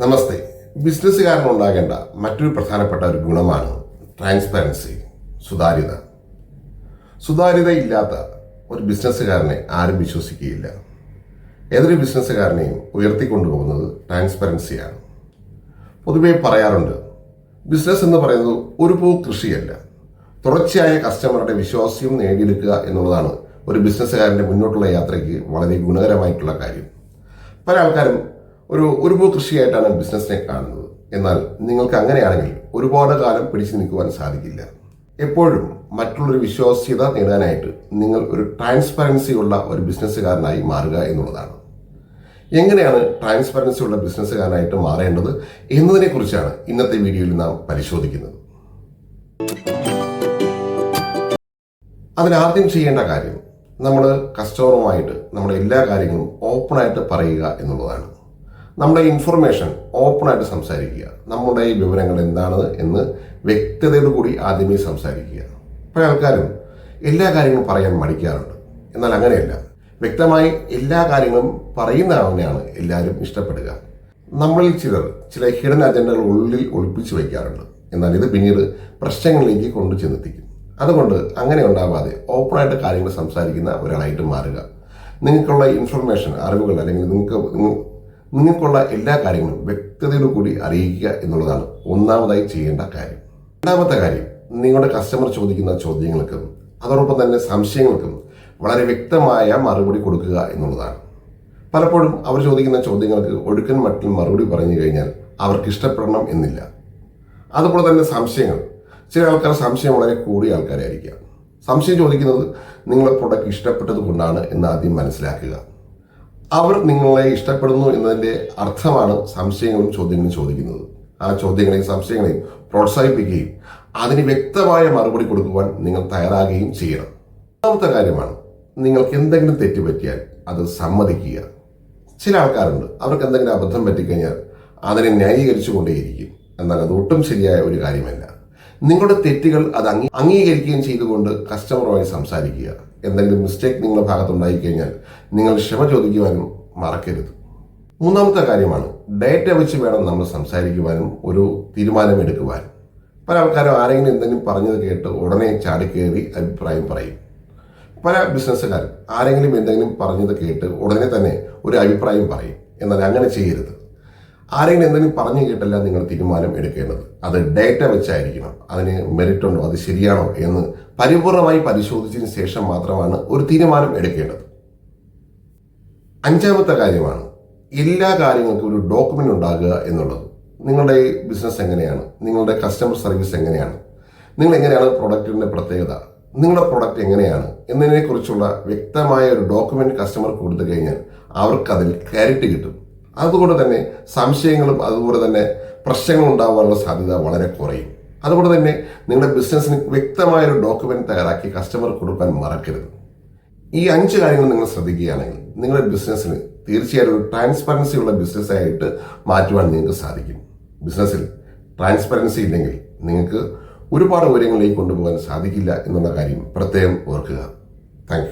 നമസ്തേ. ബിസിനസ്സുകാരനുണ്ടാകേണ്ട മറ്റൊരു പ്രധാനപ്പെട്ട ഒരു ഗുണമാണ് ട്രാൻസ്പെറൻസി സുതാര്യത. സുതാര്യത ഇല്ലാത്ത ഒരു ബിസിനസ്സുകാരനെ ആരും വിശ്വസിക്കുകയില്ല. ഏതൊരു ബിസിനസ്സുകാരനെയും ഉയർത്തിക്കൊണ്ടുപോകുന്നത് ട്രാൻസ്പെറൻസിയാണ് പൊതുവെ പറയാറുണ്ട് ബിസിനസ് എന്ന് പറയുന്നത് ഒരു പൂ കൃഷിയല്ല. തുടർച്ചയായ കസ്റ്റമറുടെ വിശ്വാസ്യം നേടിയെടുക്കുക എന്നുള്ളതാണ് ഒരു ബിസിനസ്സുകാരന്റെ മുന്നോട്ടുള്ള യാത്രയ്ക്ക് വളരെ ഗുണകരമായിട്ടുള്ള കാര്യം. പല ആൾക്കാരും ഒരു ഒരു പൂ കൃഷിയായിട്ടാണ് ബിസിനസ്സിനെ കാണുന്നത്. എന്നാൽ നിങ്ങൾക്ക് അങ്ങനെയാണെങ്കിൽ ഒരുപാട് കാലം പിടിച്ചു നിൽക്കുവാൻ സാധിക്കില്ല. എപ്പോഴും മറ്റുള്ളൊരു വിശ്വാസ്യത നേടാനായിട്ട് നിങ്ങൾ ഒരു ട്രാൻസ്പെറൻസി ഉള്ള ഒരു ബിസിനസ്സുകാരനായി മാറുക എന്നുള്ളതാണ്. എങ്ങനെയാണ് ട്രാൻസ്പെറൻസി ഉള്ള ബിസിനസ്സുകാരനായിട്ട് മാറേണ്ടത് എന്നതിനെക്കുറിച്ചാണ് ഇന്നത്തെ വീഡിയോയിൽ നാം പരിശോധിക്കുന്നത്. അതിനാദ്യം ചെയ്യേണ്ട കാര്യം നമ്മൾ കസ്റ്റമറുമായിട്ട് നമ്മുടെ എല്ലാ കാര്യങ്ങളും ഓപ്പണായിട്ട് പറയുക എന്നുള്ളതാണ്. നമ്മുടെ ഇൻഫർമേഷൻ ഓപ്പണായിട്ട് സംസാരിക്കുക. നമ്മുടെ ഈ വിവരങ്ങൾ എന്താണ് എന്ന് വ്യക്തതയോടു കൂടി ആദ്യമേ സംസാരിക്കുക. പല ആൾക്കാരും എല്ലാ കാര്യങ്ങളും പറയാൻ മടിക്കാറുണ്ട്. എന്നാൽ അങ്ങനെയല്ല. വ്യക്തമായി എല്ലാ കാര്യങ്ങളും പറയുന്ന ആളിനെയാണ് എല്ലാവരും ഇഷ്ടപ്പെടുക. നമ്മളിൽ ചിലർ ചില ഹിഡൻ അജണ്ടകൾ ഉള്ളിൽ ഒളിപ്പിച്ചു വയ്ക്കാറുണ്ട്. എന്നാൽ ഇത് പിന്നീട് പ്രശ്നങ്ങളിലേക്ക് കൊണ്ടു ചെന്നെത്തിക്കും. അതുകൊണ്ട് അങ്ങനെ ഉണ്ടാവാതെ ഓപ്പണായിട്ട് കാര്യങ്ങൾ സംസാരിക്കുന്ന ഒരാളായിട്ട് മാറുക. നിങ്ങൾക്കുള്ള ഇൻഫർമേഷൻ അറിവുകൾ അല്ലെങ്കിൽ നിങ്ങൾക്ക് നിങ്ങ- നിങ്ങൾക്കുള്ള എല്ലാ കാര്യങ്ങളും വ്യക്തതയോടു കൂടി അറിയിക്കുക എന്നുള്ളതാണ് ഒന്നാമതായി ചെയ്യേണ്ട കാര്യം. രണ്ടാമത്തെ കാര്യം നിങ്ങളുടെ കസ്റ്റമർ ചോദിക്കുന്ന ചോദ്യങ്ങൾക്കും അതോടൊപ്പം തന്നെ സംശയങ്ങൾക്കും വളരെ വ്യക്തമായ മറുപടി കൊടുക്കുക എന്നുള്ളതാണ്. പലപ്പോഴും അവർ ചോദിക്കുന്ന ചോദ്യങ്ങൾക്ക് ഒടുക്കൻ മട്ടിൽ മറുപടി പറഞ്ഞു കഴിഞ്ഞാൽ അവർക്ക് ഇഷ്ടപ്പെടണം എന്നില്ല. അതുപോലെ തന്നെ സംശയങ്ങൾ. ചില ആൾക്കാർ സംശയം വളരെ കൂടിയ ആൾക്കാരായിരിക്കാം. സംശയം ചോദിക്കുന്നത് നിങ്ങളെ പ്രൊഡക്റ്റ് ഇഷ്ടപ്പെട്ടത് കൊണ്ടാണ് എന്ന് ആദ്യം മനസ്സിലാക്കുക. അവർ നിങ്ങളെ ഇഷ്ടപ്പെടുന്നു എന്നതിന്റെ അർത്ഥമാണ് സംശയങ്ങളും ചോദ്യങ്ങളും ചോദിക്കുന്നത്. ആ ചോദ്യങ്ങളെയും സംശയങ്ങളെയും പ്രോത്സാഹിപ്പിക്കുകയും അതിന് വ്യക്തമായ മറുപടി കൊടുക്കുവാൻ നിങ്ങൾ തയ്യാറാകുകയും ചെയ്യണം. രണ്ടാമത്തെ കാര്യമാണ് നിങ്ങൾക്ക് എന്തെങ്കിലും തെറ്റ് പറ്റിയാൽ അത് സമ്മതിക്കുക. ചില ആൾക്കാരുണ്ട് അവർക്ക് എന്തെങ്കിലും അബദ്ധം പറ്റിക്കഴിഞ്ഞാൽ അതിനെ ന്യായീകരിച്ചു കൊണ്ടേയിരിക്കും എന്നാൽ അത് ഒട്ടും ശരിയായ ഒരു കാര്യമല്ല. നിങ്ങളുടെ തെറ്റുകൾ അത് അംഗീ അംഗീകരിക്കുകയും ചെയ്തുകൊണ്ട് കസ്റ്റമറുമായി സംസാരിക്കുക. എന്തെങ്കിലും മിസ്റ്റേക്ക് നിങ്ങളുടെ ഭാഗത്തുണ്ടായി കഴിഞ്ഞാൽ നിങ്ങൾ ക്ഷമ ചോദിക്കുവാനും മറക്കരുത്. മൂന്നാമത്തെ കാര്യമാണ് ഡേറ്റ വെച്ച് വേണം നമ്മൾ സംസാരിക്കുവാനും ഒരു തീരുമാനമെടുക്കുവാനും. പല ആൾക്കാരും ആരെങ്കിലും എന്തെങ്കിലും പറഞ്ഞത് കേട്ട് ഉടനെ ചാടിക്കയറി അഭിപ്രായം പറയും. പല ബിസിനസ്സുകാരും ആരെങ്കിലും എന്തെങ്കിലും പറഞ്ഞത് കേട്ട് ഉടനെ തന്നെ ഒരു അഭിപ്രായം പറയും. എന്നാൽ അങ്ങനെ ചെയ്യരുത്. ആരെങ്കിലും എന്തെങ്കിലും പറഞ്ഞു കേട്ടല്ല നിങ്ങൾ തീരുമാനം എടുക്കേണ്ടത്? അത് ഡേറ്റ വെച്ചായിരിക്കണം. അതിന് മെറിറ്റ് ഉണ്ടോ? അത് ശരിയാണോ എന്ന് പരിപൂർണമായി പരിശോധിച്ചതിന് ശേഷം മാത്രമാണ് ഒരു തീരുമാനം എടുക്കേണ്ടത്. അഞ്ചാമത്തെ കാര്യമാണ് എല്ലാ കാര്യങ്ങൾക്കും ഒരു ഡോക്യുമെന്റ് ഉണ്ടാകുക എന്നുള്ളത്. നിങ്ങളുടെ ബിസിനസ് എങ്ങനെയാണ്? നിങ്ങളുടെ കസ്റ്റമർ സർവീസ് എങ്ങനെയാണ്? നിങ്ങൾ എങ്ങനെയാണ് പ്രൊഡക്റ്റിന്റെ പ്രത്യേകത? നിങ്ങളുടെ പ്രൊഡക്റ്റ് എങ്ങനെയാണ്? എന്നതിനെക്കുറിച്ചുള്ള വ്യക്തമായ ഒരു ഡോക്യുമെന്റ് കസ്റ്റമർ കൊടുത്തു കഴിഞ്ഞാൽ അവർക്ക് അതിൽ ക്ലാരിറ്റി കിട്ടും. അതുകൊണ്ട് തന്നെ സംശയങ്ങളും അതുപോലെ തന്നെ പ്രശ്നങ്ങളും ഉണ്ടാകാനുള്ള സാധ്യത വളരെ കുറയും. അതുകൊണ്ട് തന്നെ നിങ്ങളുടെ ബിസിനസ്സിന് വ്യക്തമായൊരു ഡോക്യുമെന്റ് തയ്യാറാക്കി കസ്റ്റമർ കൊടുക്കാൻ മറക്കരുത്. ഈ അഞ്ച് കാര്യങ്ങൾ നിങ്ങൾ ശ്രദ്ധിക്കുകയാണെങ്കിൽ നിങ്ങളുടെ ബിസിനസ്സിന് തീർച്ചയായും ഒരു ട്രാൻസ്പെറൻസി ഉള്ള ബിസിനസ്സായിട്ട് മാറ്റുവാൻ നിങ്ങൾക്ക് സാധിക്കും. ബിസിനസ്സിൽ ട്രാൻസ്പെറൻസി ഇല്ലെങ്കിൽ നിങ്ങൾക്ക് ഒരുപാട് ഉയരങ്ങളിലേക്ക് കൊണ്ടുപോകാൻ സാധിക്കില്ല എന്നുള്ള കാര്യം പ്രത്യേകം ഓർക്കുക. താങ്ക്